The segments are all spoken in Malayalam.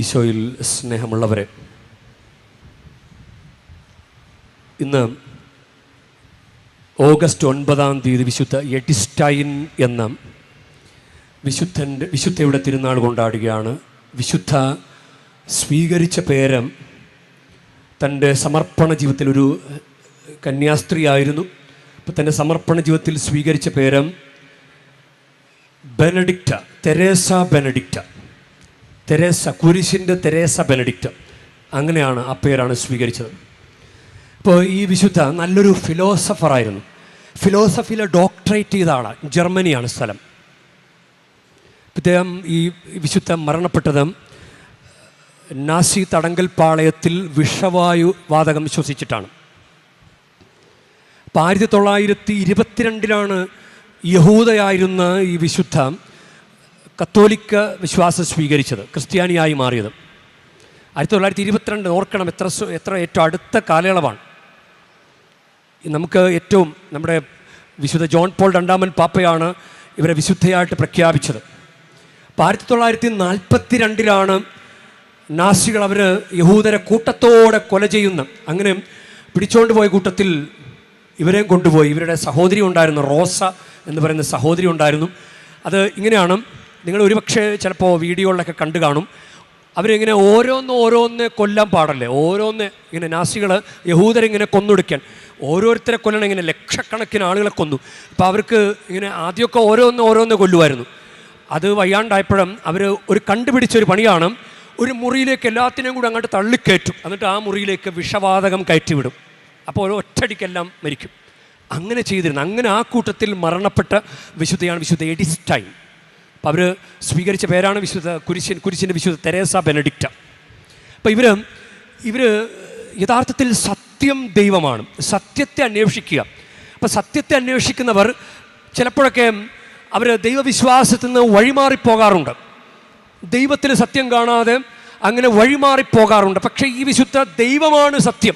ഈശോയിൽ സ്നേഹമുള്ളവരെ ഇന്ന് ഓഗസ്റ്റ് ഒൻപതാം തീയതി വിശുദ്ധ എട്ടിസ്റ്റൈൻ എന്ന വിശുദ്ധന്റെ വിശുദ്ധയുടെ തിരുനാൾ കൊണ്ടാടുകയാണ്. വിശുദ്ധ സ്വീകരിച്ച പേരം തന്റെ സമർപ്പണ ജീവിതത്തിൽ ഒരു കന്യാസ്ത്രീയായിരുന്നു അപ്പോൾ തന്റെ സമർപ്പണ ജീവിതത്തിൽ സ്വീകരിച്ച പേരം ബെനഡിക്റ്റ തെരേസ ബെനഡിക്റ്റ. തെരേസ കുരിശിന്റെ തെരേസ ബെനഡിക്റ്റ്. അങ്ങനെയാണ് ആ പേരാണ് സ്വീകരിച്ചത്. ഇപ്പോൾ ഈ വിശുദ്ധ നല്ലൊരു ഫിലോസഫറായിരുന്നു ഫിലോസഫിയിലെ ഡോക്ടറേറ്റ് ചെയ്ത ആളാണ് ജർമ്മനിയാണ് സ്ഥലം. ഇദ്ദേഹം ഈ വിശുദ്ധ മരണപ്പെട്ടത് നാസി തടങ്കൽ പാളയത്തിൽ വിഷവായു വാതകം ശ്വസിച്ചിട്ടാണ്. അപ്പോൾ ആയിരത്തി തൊള്ളായിരത്തി ഇരുപത്തിരണ്ടിലാണ് യഹൂദയായിരുന്ന ഈ വിശുദ്ധ കത്തോലിക്ക വിശ്വാസം സ്വീകരിച്ചത് ക്രിസ്ത്യാനിയായി മാറിയത്. ആയിരത്തി തൊള്ളായിരത്തി ഇരുപത്തിരണ്ട് ഓർക്കണം എത്ര എത്ര ഏറ്റവും അടുത്ത കാലയളവാണ്. നമുക്ക് ഏറ്റവും നമ്മുടെ വിശുദ്ധ ജോൺ പോൾ രണ്ടാമൻ പാപ്പയാണ് ഇവരെ വിശുദ്ധയായിട്ട് പ്രഖ്യാപിച്ചത്. അപ്പോൾ ആയിരത്തി തൊള്ളായിരത്തി നാൽപ്പത്തി രണ്ടിലാണ് നാസികൾ അവർ യഹൂദരെ കൂട്ടത്തോടെ കൊല ചെയ്യുന്ന. അങ്ങനെ പിടിച്ചുകൊണ്ട് പോയ കൂട്ടത്തിൽ ഇവരെയും കൊണ്ടുപോയി. ഇവരുടെ സഹോദരി ഉണ്ടായിരുന്നു റോസ എന്ന് പറയുന്ന സഹോദരി ഉണ്ടായിരുന്നു. അത് ഇങ്ങനെയാണ് നിങ്ങൾ ഒരുപക്ഷെ ചിലപ്പോൾ വീഡിയോകളിലൊക്കെ കണ്ടു കാണും. അവരിങ്ങനെ ഓരോന്ന് ഓരോന്ന് കൊല്ലാൻ പാടല്ലേ? ഓരോന്ന് ഇങ്ങനെ നാസികൾ യഹൂദരിങ്ങനെ കൊന്നൊടുക്കാൻ. ഓരോരുത്തരെ കൊല്ലണം ഇങ്ങനെ ലക്ഷക്കണക്കിന് ആളുകളെ കൊന്നു. അപ്പോൾ അവർക്ക് ഇങ്ങനെ ആദ്യമൊക്കെ ഓരോന്ന് ഓരോന്ന് കൊല്ലുമായിരുന്നു. അത് വയ്യാണ്ടായപ്പോഴും അവർ ഒരു കണ്ടുപിടിച്ചൊരു പണിയാണ്. ഒരു മുറിയിലേക്ക് എല്ലാത്തിനെയും കൂടെ അങ്ങോട്ട് തള്ളിക്കയറ്റും. എന്നിട്ട് ആ മുറിയിലേക്ക് വിഷവാതകം കയറ്റിവിടും. അപ്പോൾ ഒരു ഒറ്റടിക്കെല്ലാം മരിക്കും. അങ്ങനെ ചെയ്തിരുന്നു. അങ്ങനെ ആ കൂട്ടത്തിൽ മരണപ്പെട്ട വിശുദ്ധയാണ് വിശുദ്ധ എഡിസ്റ്റൈൻ. അപ്പോൾ അവർ സ്വീകരിച്ച പേരാണ് വിശുദ്ധ കുരിശൻ കുരിശിന്റെ വിശുദ്ധ തെരേസ ബെനഡിക്റ്റ. അപ്പോൾ ഇവർ ഇവർ യഥാർത്ഥത്തിൽ സത്യം ദൈവമാണ്. സത്യത്തെ അന്വേഷിക്കുക. അപ്പോൾ സത്യത്തെ അന്വേഷിക്കുന്നവർ ചിലപ്പോഴൊക്കെ അവർ ദൈവവിശ്വാസത്തിൽ നിന്ന് വഴിമാറിപ്പോകാറുണ്ട്. ദൈവത്തിൽ സത്യം കാണാതെ അങ്ങനെ വഴിമാറിപ്പോകാറുണ്ട്. പക്ഷേ ഈ വിശുദ്ധ ദൈവമാണ് സത്യം.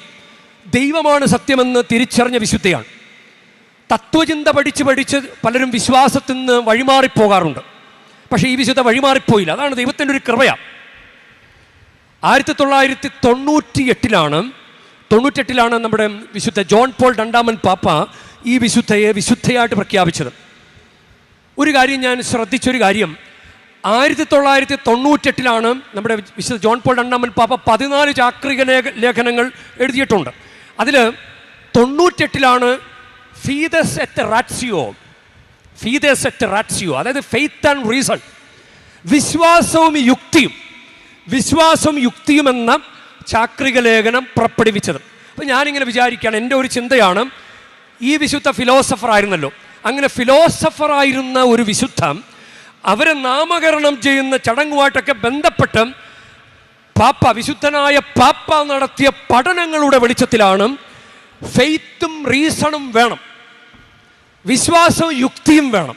ദൈവമാണ് സത്യമെന്ന് തിരിച്ചറിഞ്ഞ വിശുദ്ധയാണ്. തത്വചിന്ത പഠിച്ച് പഠിച്ച് പലരും വിശ്വാസത്തിൽ നിന്ന് വഴിമാറിപ്പോകാറുണ്ട്. പക്ഷേ ഈ വിശുദ്ധ വഴിമാറിപ്പോയില്ല. അതാണ് ദൈവത്തിന്റെ ഒരു കൃപയ. ആയിരത്തി തൊള്ളായിരത്തി തൊണ്ണൂറ്റി എട്ടിലാണ് തൊണ്ണൂറ്റെട്ടിലാണ് നമ്മുടെ വിശുദ്ധ ജോൺ പോൾ രണ്ടാമൻ പാപ്പ ഈ വിശുദ്ധയെ വിശുദ്ധയായിട്ട് പ്രഖ്യാപിച്ചത്. ഒരു കാര്യം ഞാൻ ശ്രദ്ധിച്ചൊരു കാര്യം. ആയിരത്തി തൊള്ളായിരത്തി തൊണ്ണൂറ്റെട്ടിലാണ് നമ്മുടെ വിശുദ്ധ ജോൺ പോൾ രണ്ടാമൻ പാപ്പ പതിനാല് ചാക്രിക ലേഖ ലേഖനങ്ങൾ എഴുതിയിട്ടുണ്ട്. അതിൽ തൊണ്ണൂറ്റെട്ടിലാണ് ഫീതസ് എറ്റ് റാറ്റ്സിയോ അതായത് ഫെയ്ത്ത് ആൻഡ് റീസൺ വിശ്വാസവും യുക്തിയും വിശ്വാസവും യുക്തിയും എന്ന ചാക്രിക ലേഖനം പുറപ്പെടുവിച്ചത്. അപ്പം ഞാനിങ്ങനെ വിചാരിക്കുകയാണ് എന്റെ ഒരു ചിന്തയാണ് ഈ വിശുദ്ധ ഫിലോസഫർ ആയിരുന്നല്ലോ. അങ്ങനെ ഫിലോസഫർ ആയിരുന്ന ഒരു വിശുദ്ധ അവരെ നാമകരണം ചെയ്യുന്ന ചടങ്ങുമായിട്ടൊക്കെ ബന്ധപ്പെട്ട് പാപ്പ വിശുദ്ധനായ പാപ്പ നടത്തിയ പഠനങ്ങളുടെ വെളിച്ചത്തിലാണ് ഫെയ്ത്തും റീസണും വേണം. വിശ്വാസവും യുക്തിയും വേണം.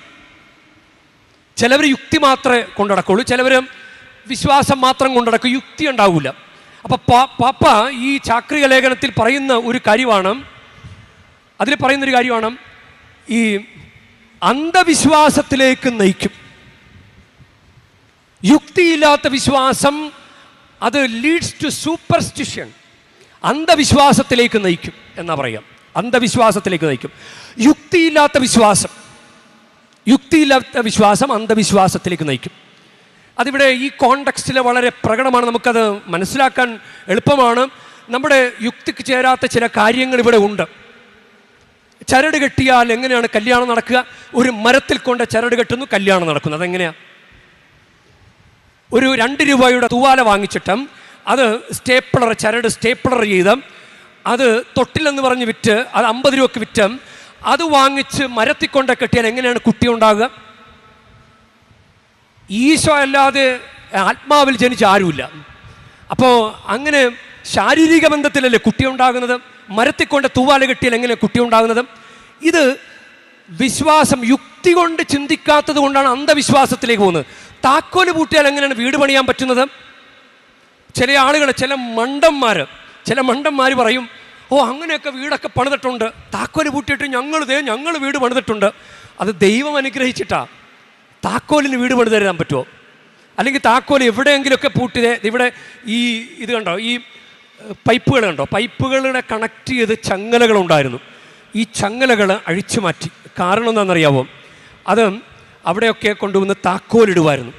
ചിലവർ യുക്തി മാത്രമേ കൊണ്ടടക്കുള്ളൂ ചിലവർ വിശ്വാസം മാത്രം കൊണ്ടടക്കും യുക്തി ഉണ്ടാവില്ല അപ്പോൾ പാപ്പ ഈ ചാക്രിക ലേഖനത്തിൽ പറയുന്ന ഒരു കാര്യമാണ് അതിൽ പറയുന്നൊരു കാര്യമാണ് ഈ അന്ധവിശ്വാസത്തിലേക്ക് നയിക്കും. യുക്തിയില്ലാത്ത വിശ്വാസം അത് ലീഡ്സ് ടു സൂപ്പർസ്റ്റിഷ്യൻ അന്ധവിശ്വാസത്തിലേക്ക് നയിക്കും എന്നാ പറയാം. അന്ധവിശ്വാസത്തിലേക്ക് നയിക്കും. യുക്തിയില്ലാത്ത വിശ്വാസം. യുക്തിയില്ലാത്ത വിശ്വാസം അന്ധവിശ്വാസത്തിലേക്ക് നയിക്കും. അതിവിടെ ഈ കോണ്ടക്സ്റ്റിൽ വളരെ പ്രകടമാണ്. നമുക്കത് മനസ്സിലാക്കാൻ എളുപ്പമാണ്. നമ്മുടെ യുക്തിക്ക് ചേരാത്ത ചില കാര്യങ്ങൾ ഇവിടെ ഉണ്ട്. ചരട് കെട്ടിയാൽ എങ്ങനെയാണ് കല്യാണം നടക്കുക? ഒരു മരത്തിൽ കൊണ്ട് ചരട് കെട്ടുന്നു കല്യാണം നടക്കുന്നു. അതെങ്ങനെയാണ് ഒരു രണ്ട് രൂപയുടെ തൂവാല വാങ്ങിച്ചിട്ടും അത് സ്റ്റേപ്പിളർ ചരട് സ്റ്റേപ്പിളർ ചെയ്ത് അത് തൊട്ടിലെന്ന് പറഞ്ഞ് വിറ്റ് അത് അമ്പത് രൂപക്ക് വിറ്റ്. അത് വാങ്ങിച്ച് മരത്തിക്കൊണ്ട് കെട്ടിയാൽ എങ്ങനെയാണ് കുട്ടി ഉണ്ടാകുക ഈശോ അല്ലാതെ ആത്മാവിൽ ജനിച്ച ആരുമില്ല. അപ്പോൾ അങ്ങനെ ശാരീരിക ബന്ധത്തിലല്ലേ കുട്ടി ഉണ്ടാകുന്നത്? മരത്തിക്കൊണ്ട് തൂവാല കെട്ടിയാൽ എങ്ങനെ കുട്ടി ഉണ്ടാകുന്നത്? ഇത് വിശ്വാസം യുക്തി കൊണ്ട് ചിന്തിക്കാത്തത് കൊണ്ടാണ് അന്ധവിശ്വാസത്തിലേക്ക് പോകുന്നത്. താക്കോൽ പൂട്ടിയാൽ എങ്ങനെയാണ് വീട് പണിയാൻ പറ്റുന്നത്? ചില ആളുകൾ ചില മണ്ടന്മാർ ചില മണ്ടന്മാർ പറയും ഓ അങ്ങനെയൊക്കെ വീടൊക്കെ പണിതിട്ടുണ്ട്. താക്കോൽ പൂട്ടിയിട്ട് ഞങ്ങൾ ദേ ഞങ്ങൾ വീട് പണിതിട്ടുണ്ട്. അത് ദൈവം അനുഗ്രഹിച്ചിട്ടാ. താക്കോലിന് വീട് പണിത് തരാൻ പറ്റുമോ അല്ലെങ്കിൽ താക്കോൽ എവിടെയെങ്കിലുമൊക്കെ പൂട്ടി ദേ ഇവിടെ ഈ ഇത് കണ്ടോ ഈ പൈപ്പുകൾ കണ്ടോ? പൈപ്പുകളുടെ കണക്ട് ചെയ്ത് ചങ്ങലകളുണ്ടായിരുന്നു ഈ ചങ്ങലകൾ അഴിച്ചു മാറ്റി. കാരണം എന്താണെന്നറിയാവോ? അത് അവിടെയൊക്കെ കൊണ്ടുവന്ന് താക്കോലിടുമായിരുന്നു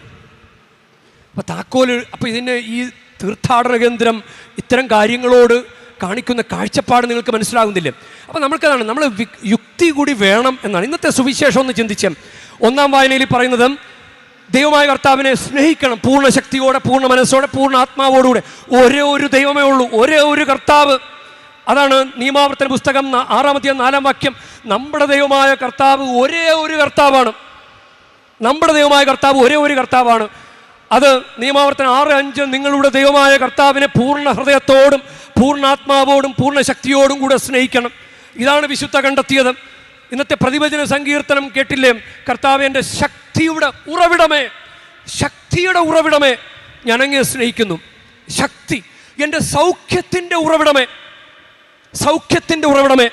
അപ്പോൾ താക്കോൽ അപ്പോൾ ഇതിന് ഈ തീർത്ഥാടന കേന്ദ്രം ഇത്തരം കാര്യങ്ങളോട് കാണിക്കുന്ന കാഴ്ചപ്പാട് നിങ്ങൾക്ക് മനസ്സിലാകുന്നില്ല? അപ്പോൾ നമ്മൾക്കതാണ് നമ്മൾ യുക്തി കൂടി വേണം എന്നാണ്. ഇന്നത്തെ സുവിശേഷം ഒന്ന് ചിന്തിച്ച്. ഒന്നാം വായനയിൽ പറയുന്നത് ദൈവമായ കർത്താവിനെ സ്നേഹിക്കണം. പൂർണ ശക്തിയോടെ പൂർണ മനസ്സോടെ പൂർണ ആത്മാവോടുകൂടെ. ഒരേ ഒരു ദൈവമേ ഉള്ളൂ. ഒരേ ഒരു കർത്താവ്. അതാണ് നിയമാവർത്തന പുസ്തകം ആറാമത്തെ നാലാം വാക്യം. നമ്മുടെ ദൈവമായ കർത്താവ് ഒരേ ഒരു കർത്താവാണ്. നമ്മുടെ ദൈവമായ കർത്താവ് ഒരേ ഒരു കർത്താവാണ്. അത് നിയമാവർത്തനം ആറ് അഞ്ച് നിങ്ങളുടെ ദൈവമായ കർത്താവിനെ പൂർണ ഹൃദയത്തോടും പൂർണാത്മാവോടും പൂർണ ശക്തിയോടും കൂടെ സ്നേഹിക്കണം. ഇതാണ് വിശുദ്ധ കണ്ടെത്തിയത്. ഇന്നത്തെ പ്രതിവചന സങ്കീർത്തനം കേട്ടില്ലേ? കർത്താവിന്റെ ശക്തിയുടെ ഉറവിടമേ ശക്തിയുടെ ഉറവിടമേ ഞാൻ സ്നേഹിക്കുന്നു. ശക്തി എന്റെ സൗഖ്യത്തിന്റെ ഉറവിടമേ സൗഖ്യത്തിന്റെ ഉറവിടമേ.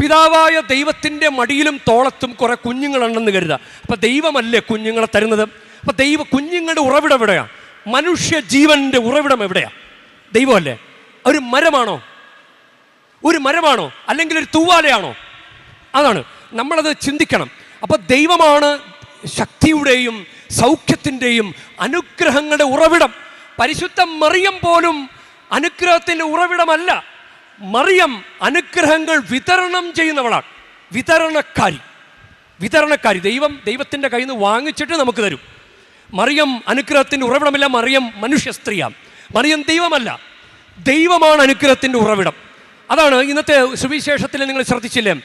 പിതാവായ ദൈവത്തിന്റെ മടിയിലും തോളത്തും കുറെ കുഞ്ഞുങ്ങളുണ്ടെന്ന് കരുതുക. അപ്പം ദൈവമല്ലേ കുഞ്ഞുങ്ങളെ തരുന്നത്? അപ്പം ദൈവ കുഞ്ഞുങ്ങളുടെ ഉറവിടം എവിടെയാ? മനുഷ്യ ജീവന്റെ ഉറവിടം എവിടെയാ? ദൈവമല്ലേ? ഒരു മരമാണോ? ഒരു മരമാണോ? അല്ലെങ്കിൽ ഒരു തൂവാലയാണോ? അതാണ്. നമ്മളത് ചിന്തിക്കണം. അപ്പൊ ദൈവമാണ് ശക്തിയുടെയും സൗഖ്യത്തിന്റെയും അനുഗ്രഹങ്ങളുടെ ഉറവിടം. പരിശുദ്ധ മറിയം പോലും അനുഗ്രഹത്തിന്റെ ഉറവിടമല്ല. മറിയം അനുഗ്രഹങ്ങൾ വിതരണം ചെയ്യുന്നവളാണ്. വിതരണക്കാരി. വിതരണക്കാരി. ദൈവം ദൈവത്തിന്റെ കയ്യിൽ നിന്ന് വാങ്ങിച്ചിട്ട് നമുക്ക് തരും. മറിയം അനുഗ്രഹത്തിന്റെ ഉറവിടമല്ല മറിയം മനുഷ്യ സ്ത്രീയാണ്. മറിയം ദൈവമല്ല. ദൈവമാണ് അനുഗ്രഹത്തിന്റെ ഉറവിടം. അതാണ് ഇന്നത്തെ സുവിശേഷത്തിൽ നിങ്ങൾ ശ്രദ്ധിച്ചില്ലേ?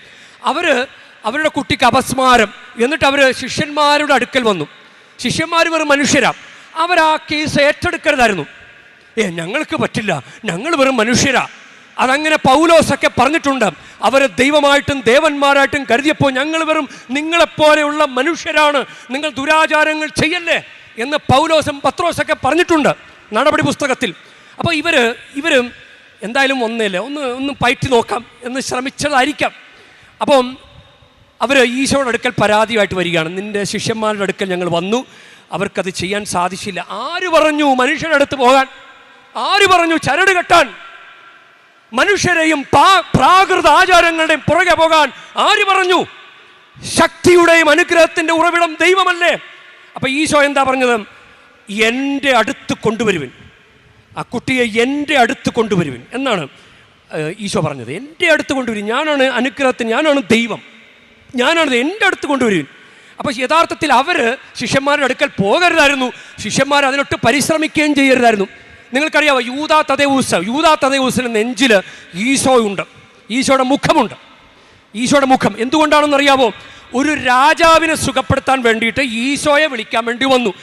അവർ അവരുടെ കുട്ടിക്ക് അപസ്മാരം. എന്നിട്ട് അവർ ശിഷ്യന്മാരുടെ അടുക്കൽ വന്നു. ശിഷ്യന്മാർ വെറും മനുഷ്യരാ. അവർ ആ കേസ് ഏറ്റെടുക്കരുതായിരുന്നു. ഏ ഞങ്ങൾക്ക് പറ്റില്ല. ഞങ്ങൾ വെറും മനുഷ്യരാ. അതങ്ങനെ പൗലോസൊക്കെ പറഞ്ഞിട്ടുണ്ട്. അവരെ ദൈവമായിട്ടും ദേവന്മാരായിട്ടും കരുതിയപ്പോൾ ഞങ്ങൾ വെറും നിങ്ങളെപ്പോലെയുള്ള മനുഷ്യരാണ്. നിങ്ങൾ ദുരാചാരങ്ങൾ ചെയ്യല്ലേ എന്ന് പൗലോസും പത്രോസൊക്കെ പറഞ്ഞിട്ടുണ്ട് നടപടി പുസ്തകത്തിൽ. അപ്പോൾ ഇവർ ഇവർ എന്തായാലും ഒന്നില്ല ഒന്ന് ഒന്ന് പയറ്റി നോക്കാം എന്ന് ശ്രമിച്ചതായിരിക്കാം. അപ്പം അവർ ഈശോയുടെ അടുക്കൽ പരാതിയായിട്ട് വരികയാണ്. നിന്റെ ശിഷ്യന്മാരുടെ അടുക്കൽ ഞങ്ങൾ വന്നു. അവർക്കത് ചെയ്യാൻ സാധിച്ചില്ല. ആര് പറഞ്ഞു മനുഷ്യരുടെ അടുത്ത് പോകാൻ? ആര് പറഞ്ഞു ചരട് കെട്ടാൻ? മനുഷ്യരെയും പ്രാകൃത ആചാരങ്ങളുടെയും പുറകെ പോകാൻ ആര് പറഞ്ഞു? ശക്തിയുടെയും അനുഗ്രഹത്തിന്റെ ഉറവിടം ദൈവമല്ലേ? അപ്പൊ ഈശോ എന്താ പറഞ്ഞത്? എന്റെ അടുത്ത് കൊണ്ടുവരുവിൻ. ആ കുട്ടിയെ എന്റെ അടുത്ത് കൊണ്ടുവരുവിൻ. എന്നാണ് ഈശോ പറഞ്ഞത്. എന്റെ അടുത്ത് കൊണ്ടുവരും ഞാനാണ് അനുഗ്രഹത്തിന് ഞാനാണ് ദൈവം. ഞാനാണ് എന്റെ അടുത്ത് കൊണ്ടുവരുവിൻ. അപ്പോൾ യഥാർത്ഥത്തിൽ അവർ ശിഷ്യന്മാരുടെ അടുക്കൽ പോകരുതായിരുന്നു. ശിഷ്യന്മാർ അതിനൊട്ട് പരിശ്രമിക്കുകയും ചെയ്യരുതായിരുന്നു. നിങ്ങൾക്കറിയാമോ യൂതാ തദേവൂസ് യൂതാ തദേവൂസിന് നെഞ്ചിൽ ഈശോയുണ്ട്. ഈശോയുടെ മുഖമുണ്ട്. ഈശോയുടെ മുഖം. എന്തുകൊണ്ടാണെന്ന് അറിയാവോ ഒരു രാജാവിനെ സുഖപ്പെടുത്താൻ വേണ്ടിയിട്ട് ഈശോയെ വിളിക്കാൻ വേണ്ടി വന്നു.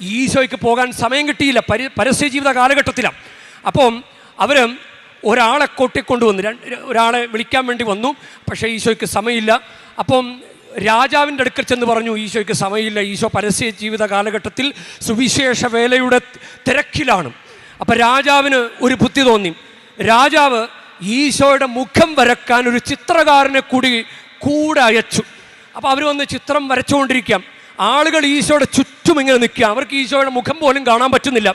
ഈശോയ്ക്ക് പോകാൻ സമയം കിട്ടിയില്ല. പരി പരസ്യ ജീവിത കാലഘട്ടത്തിലാണ് അപ്പം അവർ ഒരാളെ കൊട്ടിക്കൊണ്ടുവന്നു. ഒരാളെ വിളിക്കാൻ വേണ്ടി വന്നു. പക്ഷേ ഈശോയ്ക്ക് സമയമില്ല. അപ്പം രാജാവിന്റെ അടുക്കൽ ചെന്ന് പറഞ്ഞു ഈശോയ്ക്ക് സമയമില്ല. ഈശോ പരസ്യ ജീവിത കാലഘട്ടത്തിൽ സുവിശേഷ വേലയുടെ തിരക്കിലാണ്. അപ്പം രാജാവിന് ഒരു ബുദ്ധി തോന്നി. രാജാവ് ഈശോയുടെ മുഖം വരക്കാൻ ഒരു ചിത്രകാരനെ കൂടി കൂടെ അയച്ചു. അപ്പോൾ അവർ വന്ന് ചിത്രം വരച്ചുകൊണ്ടിരിക്കാം. ആളുകൾ ഈശോയുടെ ചുറ്റും ഇങ്ങനെ നിൽക്കുക. അവർക്ക് ഈശോയുടെ മുഖം പോലും കാണാൻ പറ്റുന്നില്ല.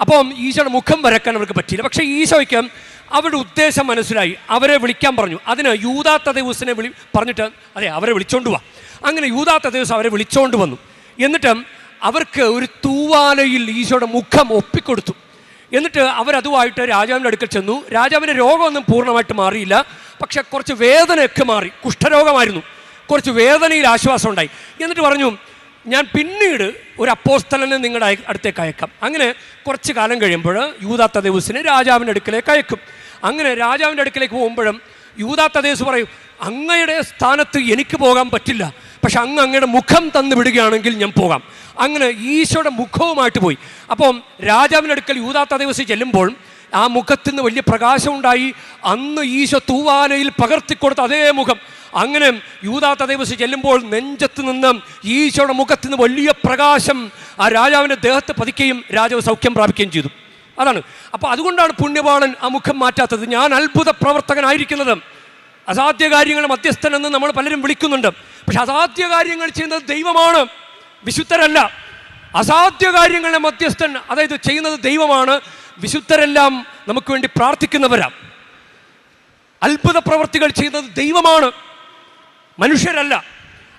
അപ്പം ഈശോയുടെ മുഖം വരക്കാൻ അവർക്ക് പറ്റിയില്ല. പക്ഷേ ഈശോയ്ക്ക് അവരുടെ ഉദ്ദേശം മനസ്സിലായി. അവരെ വിളിക്കാൻ പറഞ്ഞു. അതിന് യൂതാ തദേവൂസിനെ വിളി പറഞ്ഞിട്ട് അതെ അവരെ വിളിച്ചോണ്ട് വാ. അങ്ങനെ യൂതാ തദേവൂസ് അവരെ വിളിച്ചോണ്ട് വന്നു. എന്നിട്ട് അവർക്ക് ഒരു തൂവാലയിൽ ഈശോയുടെ മുഖം ഒപ്പിക്കൊടുത്തു. എന്നിട്ട് അവരതുമായിട്ട് രാജാവിന്റെ അടുക്കൽ ചെന്നു. രാജാവിന്റെ രോഗമൊന്നും പൂർണമായിട്ട് മാറിയില്ല. പക്ഷെ കുറച്ച് വേദനയൊക്കെ മാറി. കുഷ്ഠരോഗമായിരുന്നു. കുറച്ച് വേദനയിൽ ആശ്വാസം ഉണ്ടായി. എന്നിട്ട് പറഞ്ഞു ഞാൻ പിന്നീട് ഒരു അപ്പോസ്തലനെ നിങ്ങളുടെ അടുത്തേക്ക് അയക്കാം. അങ്ങനെ കുറച്ച് കാലം കഴിയുമ്പോൾ യൂതാത്ത ദേവസിനെ രാജാവിന്റെ അടുക്കലേക്ക് അയക്കും. അങ്ങനെ രാജാവിന്റെ അടുക്കലേക്ക് പോകുമ്പോഴും യൂതാത്ത ദേവസ് പറയും അങ്ങയുടെ സ്ഥാനത്ത് എനിക്ക് പോകാൻ പറ്റില്ല. പക്ഷെ അങ്ങ് അങ്ങയുടെ മുഖം തന്നു വിടുകയാണെങ്കിൽ ഞാൻ പോകാം. അങ്ങനെ ഈശോയുടെ മുഖവുമായിട്ട് പോയി. അപ്പം രാജാവിന്റെ അടുക്കൽ യൂതാത്ത ദിവസം ചെല്ലുമ്പോൾ ആ മുഖത്തു നിന്ന് വലിയ പ്രകാശം ഉണ്ടായി അന്ന് ഈശോ തൂവാനയിൽ പകർത്തിക്കൊടുത്ത അതേ മുഖം. അങ്ങനെ യൂതാത്ത ദിവസം ചെല്ലുമ്പോൾ നെഞ്ചത്ത് നിന്ന് ഈശോയുടെ മുഖത്ത് നിന്ന് വലിയ പ്രകാശം ആ രാജാവിന്റെ ദേഹത്ത് പതിക്കുകയും രാജാവ് സൗഖ്യം പ്രാപിക്കുകയും ചെയ്തു. അതാണ്. അപ്പോൾ അതുകൊണ്ടാണ് പുണ്യപാളൻ ആ മുഖം മാറ്റാത്തത്. ഞാൻ അത്ഭുത പ്രവർത്തകനായിരിക്കുന്നത്. അസാധ്യ കാര്യങ്ങൾ മധ്യസ്ഥനെന്ന് നമ്മൾ പലരും വിളിക്കുന്നുണ്ട്. പക്ഷെ അസാധ്യ കാര്യങ്ങൾ ചെയ്യുന്നത് ദൈവമാണ്. വിശുദ്ധരല്ല. അസാധ്യ കാര്യങ്ങളുടെ മധ്യസ്ഥൻ അതായത് ചെയ്യുന്നത് ദൈവമാണ്. വിശുദ്ധരെല്ലാം നമുക്ക് വേണ്ടി പ്രാർത്ഥിക്കുന്നവരാ. അത്ഭുത പ്രവർത്തികൾ ചെയ്യുന്നത് ദൈവമാണ്. മനുഷ്യരല്ല.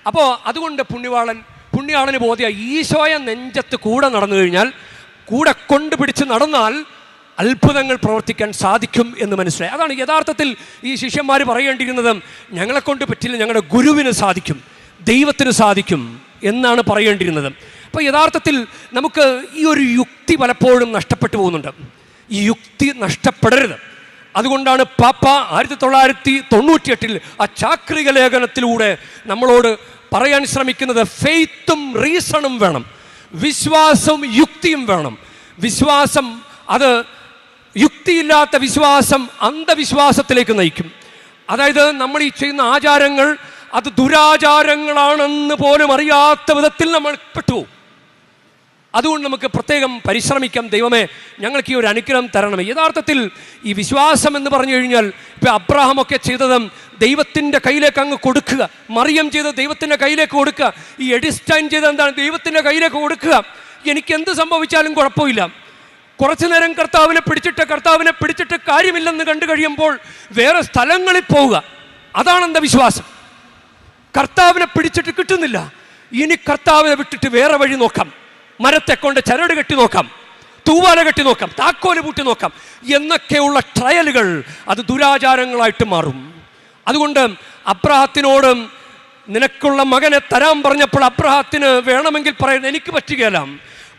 അപ്പോൾ അതുകൊണ്ട് പുണ്യവാളൻ പുണ്യാളന് ബോധ്യ ഈശോയ നെഞ്ചത്ത് കൂടെ നടന്നു കഴിഞ്ഞാൽ കൂടെ കൊണ്ടുപിടിച്ച് നടന്നാൽ അത്ഭുതങ്ങൾ പ്രവർത്തിക്കാൻ സാധിക്കും എന്ന് മനസ്സിലായി. അതാണ് യഥാർത്ഥത്തിൽ ഈ ശിഷ്യന്മാർ പറയേണ്ടിയിരുന്നത്. ഞങ്ങളെ കൊണ്ട് പറ്റില്ല ഞങ്ങളുടെ ഗുരുവിന് സാധിക്കും ദൈവത്തിന് സാധിക്കും. എന്നാണ് പറയേണ്ടിയിരുന്നത്. അപ്പോൾ യഥാർത്ഥത്തിൽ നമുക്ക് ഈ ഒരു യുക്തി പലപ്പോഴും നഷ്ടപ്പെട്ടു പോകുന്നുണ്ട്. ഈ യുക്തി നഷ്ടപ്പെടരുത്. അതുകൊണ്ടാണ് പാപ്പ ആയിരത്തി തൊള്ളായിരത്തി തൊണ്ണൂറ്റിയെട്ടിൽ ആ ചാക്രിക ലേഖനത്തിലൂടെ നമ്മളോട് പറയാൻ ശ്രമിക്കുന്നത് ഫെയ്ത്തും റീസണും വേണം. വിശ്വാസവും യുക്തിയും വേണം. വിശ്വാസം അത് യുക്തിയില്ലാത്ത വിശ്വാസം അന്ധവിശ്വാസത്തിലേക്ക് നയിക്കും. അതായത് നമ്മൾ ഈ ചെയ്യുന്ന ആചാരങ്ങൾ അത് ദുരാചാരങ്ങളാണെന്ന് പോലും അറിയാത്ത വിധത്തിൽ നമ്മൾ പെട്ടു. അതുകൊണ്ട് നമുക്ക് പ്രത്യേകം പരിശ്രമിക്കാം. ദൈവമേ ഞങ്ങൾക്ക് ഈ ഒരു അനുഗ്രഹം തരണം യഥാർത്ഥത്തിൽ ഈ വിശ്വാസം എന്ന് പറഞ്ഞു കഴിഞ്ഞാൽ ഇപ്പം അബ്രാഹമൊക്കെ ചെയ്തതും ദൈവത്തിന്റെ കയ്യിലേക്ക് അങ്ങ് കൊടുക്കുക. മറിയം ചെയ്ത് ദൈവത്തിന്റെ കയ്യിലേക്ക് കൊടുക്കുക. ഈ എഡിസ്റ്റൈൻ ചെയ്ത് എന്താണ്? ദൈവത്തിന്റെ കയ്യിലേക്ക് കൊടുക്കുക. എനിക്ക് എന്ത് സംഭവിച്ചാലും കുഴപ്പമില്ല. കുറച്ച് നേരം കർത്താവിനെ പിടിച്ചിട്ട് കർത്താവിനെ പിടിച്ചിട്ട് കാര്യമില്ലെന്ന് കണ്ടു കഴിയുമ്പോൾ വേറെ സ്ഥലങ്ങളിൽ പോവുക. അതാണ് എന്റെ വിശ്വാസം. കർത്താവിനെ പിടിച്ചിട്ട് കിട്ടുന്നില്ല. ഇനി കർത്താവിനെ വിട്ടിട്ട് വേറെ വഴി നോക്കാം. മരത്തെ കൊണ്ട് ചരട് കെട്ടി നോക്കാം. തൂവാല കെട്ടി നോക്കാം. താക്കോൽ പൂട്ടി നോക്കാം. എന്നൊക്കെയുള്ള ട്രയലുകൾ അത് ദുരാചാരങ്ങളായിട്ട് മാറും. അതുകൊണ്ട് അബ്രഹത്തിനോട് നിനക്കുള്ള മകനെ തരാൻ പറഞ്ഞപ്പോൾ അബ്രഹത്തിന് വേണമെങ്കിൽ പറയുന്നത് എനിക്ക് പറ്റുകയില്ല.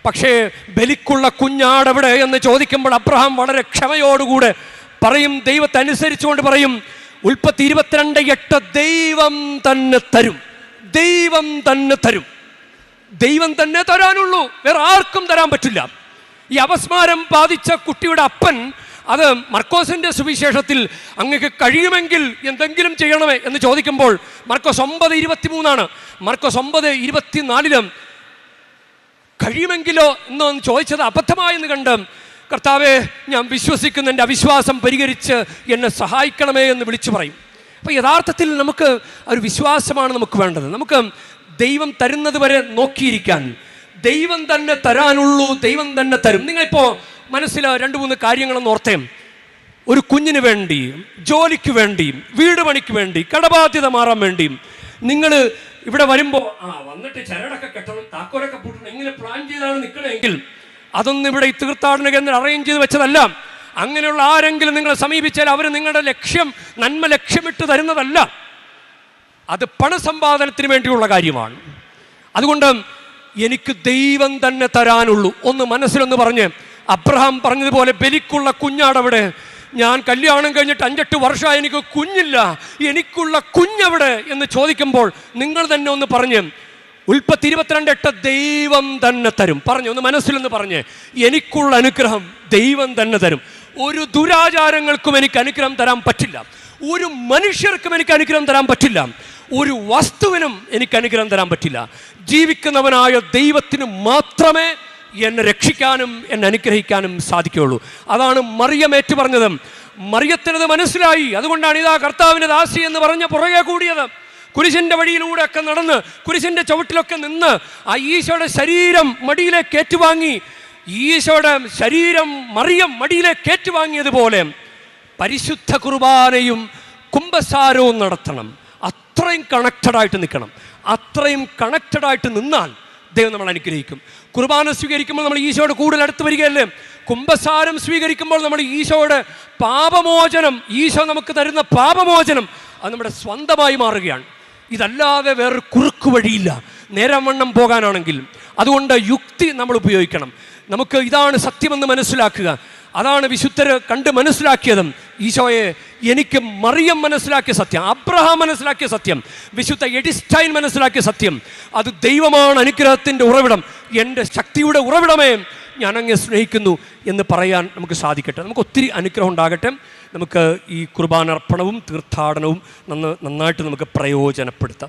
പക്ഷേ ബലിക്കുള്ള കുഞ്ഞാടെവിടെ എന്ന് ചോദിക്കുമ്പോൾ അബ്രഹാം വളരെ ക്ഷമയോടുകൂടെ പറയും. ദൈവത്തെ അനുസരിച്ചുകൊണ്ട് പറയും. ഉൽപ്പത്തി ഇരുപത്തിരണ്ട് എട്ട് ദൈവം തന്നെ തരും. ദൈവം തന്നെ തരും. ദൈവം തന്നെ തരാനുള്ളൂ. വേറെ ആർക്കും തരാൻ പറ്റില്ല. ഈ അപസ്മാരം ബാധിച്ച കുട്ടിയുടെ അപ്പൻ അത് മർക്കോസിന്റെ സുവിശേഷത്തിൽ അങ്ങക്ക് കഴിയുമെങ്കിൽ എന്തെങ്കിലും ചെയ്യണമേ എന്ന് ചോദിക്കുമ്പോൾ മർക്കോസ് ഒമ്പത് ഇരുപത്തിമൂന്നാണ്. മർക്കോസ് ഒമ്പത് ഇരുപത്തിനാലിലും കഴിയുമെങ്കിലോ എന്നൊന്ന് ചോദിച്ചത് അബദ്ധമായെന്ന് കണ്ട് കർത്താവെ ഞാൻ വിശ്വസിക്കുന്ന എന്റെ അവിശ്വാസം പരിഹരിച്ച് എന്നെ സഹായിക്കണമേ എന്ന് വിളിച്ചു പറയും. അപ്പോൾ യഥാർത്ഥത്തിൽ നമുക്ക് ഒരു വിശ്വാസമാണ് നമുക്ക് വേണ്ടത്. നമുക്ക് ദൈവം തരുന്നത് വരെ നോക്കിയിരിക്കാൻ. ദൈവം തന്നെ തരാനുള്ളൂ ദൈവം തന്നെ തരും. നിങ്ങളിപ്പോൾ മനസ്സിൽ രണ്ട് മൂന്ന് കാര്യങ്ങളെന്ന് ഓർത്തേം. ഒരു കുഞ്ഞിന് വേണ്ടി ജോലിക്ക് വേണ്ടി വീട് പണിക്ക് വേണ്ടി കടബാധ്യത മാറാൻ വേണ്ടിയും നിങ്ങൾ ഇവിടെ വരുമ്പോൾ ആ വന്നിട്ട് ചരടൊക്കെ കെട്ടണം താക്കോലൊക്കെ പൂട്ടണം ഇങ്ങനെ പ്ലാൻ ചെയ്താണ് നിൽക്കണമെങ്കിൽ അതൊന്നും ഇവിടെ ഈ തീർത്ഥാടന കേന്ദ്രം അറേഞ്ച് ചെയ്ത് വെച്ചതല്ല. അങ്ങനെയുള്ള ആരെങ്കിലും നിങ്ങളെ സമീപിച്ചാൽ അവർ നിങ്ങളുടെ ലക്ഷ്യം നന്മ ലക്ഷ്യമിട്ട് തരുന്നതല്ല. അത് പണസമ്പാദനത്തിന് വേണ്ടിയുള്ള കാര്യമാണ്. അതുകൊണ്ട് എനിക്ക് ദൈവം തന്നെ തരാനുള്ളൂ. ഒന്ന് മനസ്സിലൊന്ന് പറഞ്ഞ് അബ്രഹാം പറഞ്ഞതുപോലെ ബലിക്കുള്ള കുഞ്ഞാടവിടെ. ഞാൻ കല്യാണം കഴിഞ്ഞിട്ട് അഞ്ചെട്ട് വർഷമായി എനിക്ക് കുഞ്ഞില്ല. എനിക്കുള്ള കുഞ്ഞവിടെ എന്ന് ചോദിക്കുമ്പോൾ നിങ്ങൾ തന്നെ ഒന്ന് പറഞ്ഞ് ഉൽപ്പത്തി ഇരുപത്തിരണ്ട് എട്ട് ദൈവം തന്നെ തരും. പറഞ്ഞു ഒന്ന് മനസ്സിലൊന്ന് പറഞ്ഞ്. എനിക്കുള്ള അനുഗ്രഹം ദൈവം തന്നെ തരും. ഒരു ദുരാചാരങ്ങൾക്കും എനിക്ക് അനുഗ്രഹം തരാൻ പറ്റില്ല. ഒരു മനുഷ്യർക്കും എനിക്ക് അനുഗ്രഹം തരാൻ പറ്റില്ല. ഒരു വസ്തുവിനും എനിക്ക് അനുഗ്രഹം തരാൻ പറ്റില്ല. ജീവിക്കുന്നവനായ ദൈവത്തിന് മാത്രമേ എന്നെ രക്ഷിക്കാനും എന്നെ അനുഗ്രഹിക്കാനും സാധിക്കുകയുള്ളൂ. അതാണ് മറിയം ഏറ്റു പറഞ്ഞത് മറിയത്തിനത് മനസ്സിലായി. അതുകൊണ്ടാണ് ഇതാ കർത്താവിന്റെ ദാസി എന്ന് പറഞ്ഞ പുറകെ കൂടിയത്. കുരിശിന്റെ വഴിയിലൂടെ ഒക്കെ നടന്ന് കുരിശിന്റെ ചവിട്ടിലൊക്കെ നിന്ന് ആ ഈശോയുടെ ശരീരം മടിയിലേക്ക് ഏറ്റുവാങ്ങി ഈശോയുടെ ശരീരം മറിയം മടിയിലേക്ക് ഏറ്റുവാങ്ങിയതുപോലെ പരിശുദ്ധ കുർബാനയും കുംഭസാരവും നടത്തണം. അത്രയും കണക്റ്റഡ് ആയിട്ട് നിൽക്കണം. അത്രയും കണക്റ്റഡ് ആയിട്ട് നിന്നാൽ ദൈവം നമ്മൾ അനുഗ്രഹിക്കും. കുർബാന സ്വീകരിക്കുമ്പോൾ നമ്മൾ ഈശോയുടെ കൂടുതൽ അടുത്ത് വരികയല്ലേ? കുംഭസാരം സ്വീകരിക്കുമ്പോൾ നമ്മൾ ഈശോയുടെ പാപമോചനം ഈശോ നമുക്ക് തരുന്ന പാപമോചനം അത് നമ്മുടെ സ്വന്തമായി മാറുകയാണ്. ഇതല്ലാതെ വേറൊരു കുറുക്ക് വഴിയില്ല. നേരവണ്ണം പോകാനാണെങ്കിൽ അതുകൊണ്ട് യുക്തി നമ്മൾ ഉപയോഗിക്കണം. നമുക്ക് ഇതാണ് സത്യമെന്ന് മനസ്സിലാക്കുക. അതാണ് വിശുദ്ധർ കണ്ട് മനസ്സിലാക്കിയതും. ഈശോയെ എനിക്ക് മറിയം മനസ്സിലാക്കിയ സത്യം അബ്രഹാം മനസ്സിലാക്കിയ സത്യം വിശുദ്ധ എഡിസ്റ്റൈൻ മനസ്സിലാക്കിയ സത്യം. അത് ദൈവമാണ് അനുഗ്രഹത്തിന്റെ ഉറവിടം. എന്റെ ശക്തിയുടെ ഉറവിടമേ ഞാൻ അങ്ങ് സ്നേഹിക്കുന്നു എന്ന് പറയാൻ നമുക്ക് സാധിക്കട്ടെ. നമുക്ക് ഒത്തിരി അനുഗ്രഹം ഉണ്ടാകട്ടെ. നമുക്ക് ഈ കുർബാനർപ്പണവും തീർത്ഥാടനവും നന്ന് നന്നായിട്ട് നമുക്ക് പ്രയോജനപ്പെടുത്താം.